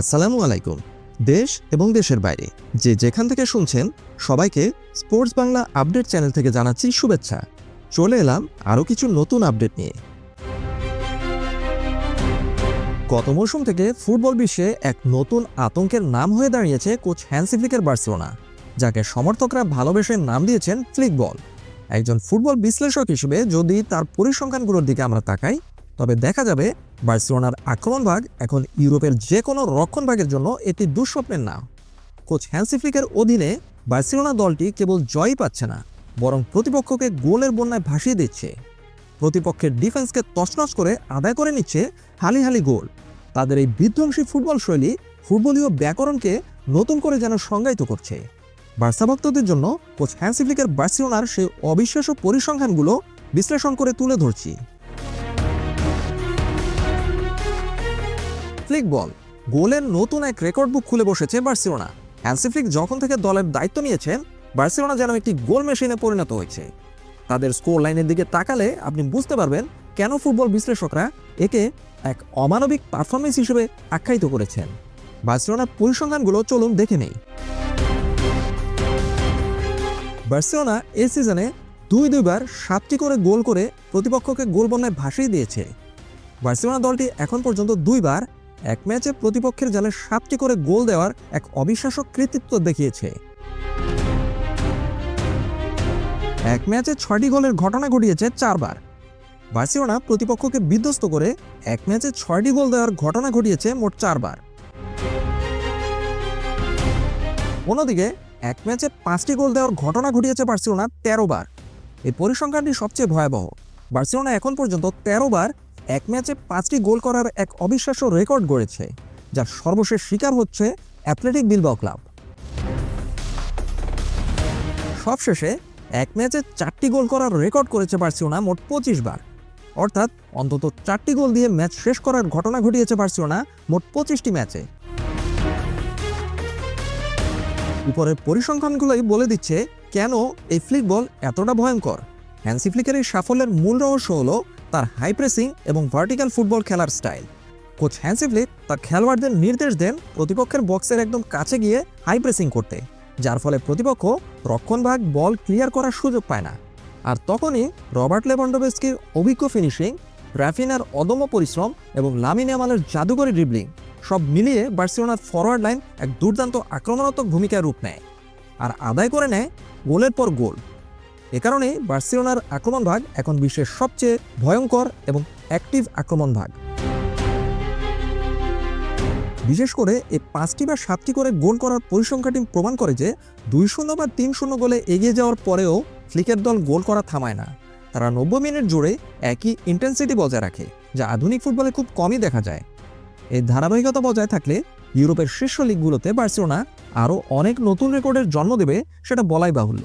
আসসালামু আলাইকুম। দেশ এবং দেশের বাইরে, যে যেখান থেকে শুনছেন, সবাইকে স্পোর্টস বাংলা আপডেট চ্যানেল থেকে জানাচ্ছি শুভেচ্ছা। চলে এলাম আরও কিছু নতুন আপডেট নিয়ে। গত মৌসুম থেকে ফুটবল বিশ্বে এক নতুন আতঙ্কের নাম হয়ে দাঁড়িয়েছে কোচ হ্যান্সি ফ্লিকের বার্সেলোনা, যাকে সমর্থকরা ভালোবেসে নাম দিয়েছেন ফ্লিকবল একজন ফুটবল বিশ্লেষক হিসেবে যদি তার পরিসংখ্যানগুলোর দিকে আমরা তাকাই তবে দেখা যাবে বার্সেলোনার আক্রমণ ভাগ এখন ইউরোপের যে কোনো রক্ষণ ভাগের জন্য এটি দুঃস্বপ্নের নাম কোচ হ্যান্সি ফ্লিকের অধীনে বার্সেলোনা দলটি কেবল জয়ই পাচ্ছে না, বরং প্রতিপক্ষকে গোলের বন্যায় ভাসিয়ে দিচ্ছে। প্রতিপক্ষের ডিফেন্সকে তছনছ করে আদায় করে নিচ্ছে হালি হালি গোল। তাদের এই বিধ্বংসী ফুটবল শৈলী ফুটবলীয় ব্যাকরণকে নতুন করে যেন সংজ্ঞায়িত করছে। বার্সা ভক্তদের জন্য কোচ হ্যান্সি ফ্লিকের বার্সেলোনার সেই অবিশ্বাস্য পরিসংখ্যানগুলো বিশ্লেষণ করে তুলে ধরছি। ফ্লিক বল গোলের নতুন এক রেকর্ড বুক খুলে বসেছে বার্সিলোনা। হ্যান্সি ফ্লিক যখন থেকে দলের দায়িত্ব নিয়েছেন বার্সিলোনা যেন একটি গোল মেশিনে পরিণত হয়েছে। তাদের স্কোর লাইনের দিকে তাকালে আপনি বুঝতে পারবেন কেন ফুটবল বিশ্লেষকরা একে এক অমানবিক পারফরমেন্স হিসেবে আখ্যায়িত করেছেন। বার্সেলোনার পরিসংখ্যানগুলো চলুন দেখে নেই। বার্সেলোনা এ সিজনে দুই দুইবার সাতটি করে গোল করে প্রতিপক্ষকে গোল বন্যায় ভাসিয়ে দিয়েছে। বার্সেলোনা দলটি এখন পর্যন্ত দুইবার এক ম্যাচে প্রতিপক্ষের জালে সাতটি করে গোল দেওয়ার এক অবিশ্বাস্য কৃতিত্ব দেখিয়েছে। এক ম্যাচে ছয়টি গোলের ঘটনা ঘটিয়েছে চারবার। বার্সেলোনা প্রতিপক্ষকে বিধ্বস্ত করে এক ম্যাচে ছয়টি গোল দেওয়ার ঘটনা ঘটিয়েছে মোট চারবার। অন্যদিকে, এক ম্যাচে পাঁচটি গোল দেওয়ার ঘটনা ঘটিয়েছে বার্সেলোনা তেরো বার এই পরিসংখ্যানটি সবচেয়ে ভয়াবহ। বার্সেলোনা এখন পর্যন্ত তেরো বার এক ম্যাচে পাঁচটি গোল করার এক অবিশ্বাস্য রেকর্ড গড়েছে, যার সর্বশেষ শিকার হচ্ছে অ্যাথলেটিক বিলবাও ক্লাব। সবশেষে এক ম্যাচে চারটি গোল করার রেকর্ড করেছে বার্সেলোনা মোট পঁচিশ বার। অর্থাৎ অন্তত চারটি গোল দিয়ে ম্যাচ শেষ করার ঘটনা ঘটিয়েছে বার্সেলোনা মোট পঁচিশটি ম্যাচে। উপরের পরিসংখ্যানগুলোই বলে দিচ্ছে, কেন এই ফ্লিক বল এতটা ভয়ঙ্কর? হ্যান্সি ফ্লিকের এই সাফল্যের মূল রহস্য হলো তার হাই প্রেসিং এবং ভার্টিক্যাল ফুটবল খেলার স্টাইল কোচ হ্যান্সি ফ্লিক তার খেলোয়াড়দের নির্দেশ দেন প্রতিপক্ষের বক্সের একদম কাছে গিয়ে হাই প্রেসিং করতে, যার ফলে প্রতিপক্ষ রক্ষণভাগ বল ক্লিয়ার করার সুযোগ পায় না। আর তখনই রবার্ট লেবন্ডোভস্কির অভিজ্ঞ ফিনিশিং রাফিনার অদম্য পরিশ্রম এবং লামিন ইয়ামালের জাদুকরী ড্রিবলিং সব মিলিয়ে বার্সেলোনার ফরওয়ার্ড লাইন এক দুর্দান্ত আক্রমণাত্মক ভূমিকায় রূপ নেয়। আর আদায় করে নেয় গোলের পর গোল। এ কারণে বার্সেলোনার আক্রমণ ভাগ এখন বিশ্বের সবচেয়ে ভয়ঙ্কর এবং অ্যাক্টিভ আক্রমণ ভাগ। বিশেষ করে এই পাঁচটি বা সাতটি করে গোল করার পরিসংখ্যাটি প্রমাণ করে যে দুই শূন্য বা তিন শূন্য গোলে এগিয়ে যাওয়ার পরেও ফ্লিকের দল গোল করা থামায় না। তারা নব্বই মিনিট জুড়ে একই ইন্টেন্সিটি বজায় রাখে, যা আধুনিক ফুটবলে খুব কমই দেখা যায়। এই ধারাবাহিকতা বজায় থাকলে ইউরোপের শীর্ষ লিগগুলোতে বার্সেলোনা আরও অনেক নতুন রেকর্ডের জন্ম দেবে, সেটা বলাই বাহুল্য।